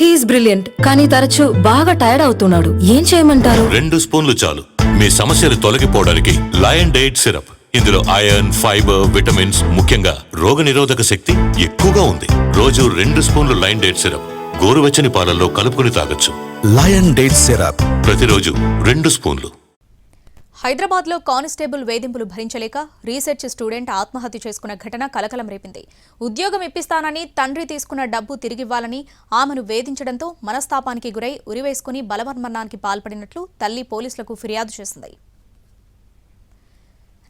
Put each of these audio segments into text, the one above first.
He's brilliant కానీ తరచూ బాగా టైర్డ్ అవుతున్నాడు. ఏం చేయమంటారు? రెండు స్పూన్లు చాలు. మీ సమస్యలు తొలగిపోవడానికి లయన్ డైట్ సిరప్ ఇందులో ఐరన్ ఫైబర్ విటమిన్స్ ముఖ్యంగా రోగనిరోధక శక్తి ఎక్కువగా ఉంది. రోజు రెండు స్పూన్లు లయన్ డైట్ సిరప్ గోరువెచ్చని పాలల్లో కలుపుకుని తాగొచ్చు. లయన్ డేట్ సిరప్ ప్రతిరోజు రెండు స్పూన్లు. హైదరాబాద్లో కానిస్టేబుల్ వేధింపులు భరించలేక రీసెర్చ్ స్టూడెంట్ ఆత్మహత్య చేసుకున్న ఘటన కలకలం రేపింది. ఉద్యోగం ఇప్పిస్తానని తండ్రి తీసుకున్న డబ్బు తిరిగివ్వాలని ఆమెను వేధించడంతో మనస్తాపానికి గురై ఉరివేసుకుని బలవన్మరణానికి పాల్పడినట్లు తల్లి పోలీసులకు ఫిర్యాదు చేసింది.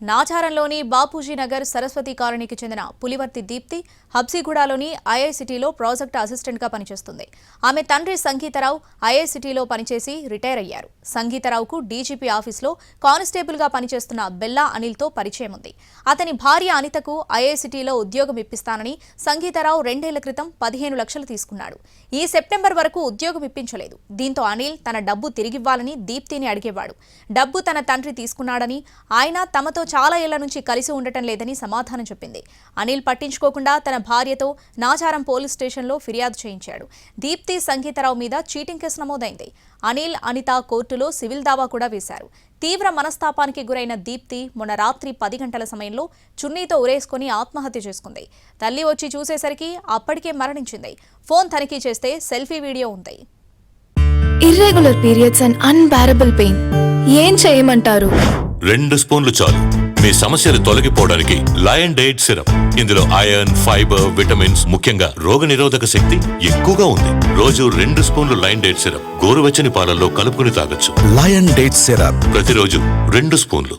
నాచారంలోని బాపూజీ నగర్ సరస్వతి కాలనీకి చెందిన పులివర్తి దీప్తి హబ్సిగూడలోని ఐఐసిటీలో ప్రాజెక్ట్ అసిస్టెంట్గా పనిచేస్తుంది. ఆమె తండ్రి సంగీతరావు ఐఐసిటీలో పనిచేసి రిటైర్ అయ్యారు. సంగీతరావుకు డీజీపీ ఆఫీస్లో కానిస్టేబుల్గా పనిచేస్తున్న బెల్లా అనిల్తో పరిచయం ఉంది. అతని భార్య అనితకు ఐఐసిటీలో ఉద్యోగం ఇప్పిస్తానని సంగీతరావు రెండేళ్ళ క్రితం పదిహేను లక్షలు తీసుకున్నాడు. ఈ సెప్టెంబర్ వరకు ఉద్యోగం ఇప్పించలేదు. దీంతో అనిల్ తన డబ్బు తిరిగివ్వాలని దీప్తిని అడిగేవాడు. డబ్బు తన తండ్రి తీసుకున్నాడని ఆయన తమతో చాలా ఏళ్ళ నుంచి కలిసి ఉండటం లేదని సమాధానం చెప్పింది. అనిల్ పట్టించుకోకుండా తన భార్యతో నాచారం పోలీస్ స్టేషన్లో ఫిర్యాదు చేయించాడు. దీప్తి సంగీతరావు మీద చీటింగ్ కేసు నమోదైంది. అనిల్ అనిత కోర్టులో సివిల్ దావా కూడా వేశారు. తీవ్ర మనస్తాపానికి గురైన దీప్తి మొన్న రాత్రి పది గంటల సమయంలో చున్నీతో ఉరేసుకొని ఆత్మహత్య చేసుకుంది. తల్లి వచ్చి చూసేసరికి అప్పటికే మరణించింది. ఫోన్ తనిఖీ చేస్తే సెల్ఫీ వీడియో ఉంది. Irregular periods and unbearable pain ఏం చేయమంటారు? రెండు స్పూన్లు చాలు. మీ సమస్యలు తొలగిపోవడానికి లయన్ డైట్ సిరప్. ఇందులో ఐరన్ ఫైబర్ విటమిన్స్ ముఖ్యంగా రోగనిరోధక శక్తి ఎక్కువగా ఉంది. రోజు రెండు స్పూన్లు లయన్ డైట్ సిరప్ గోరువెచ్చని పాలల్లో కలుపుకుని తాగొచ్చు. Lion date syrup. ప్రతిరోజు రెండు స్పూన్లు.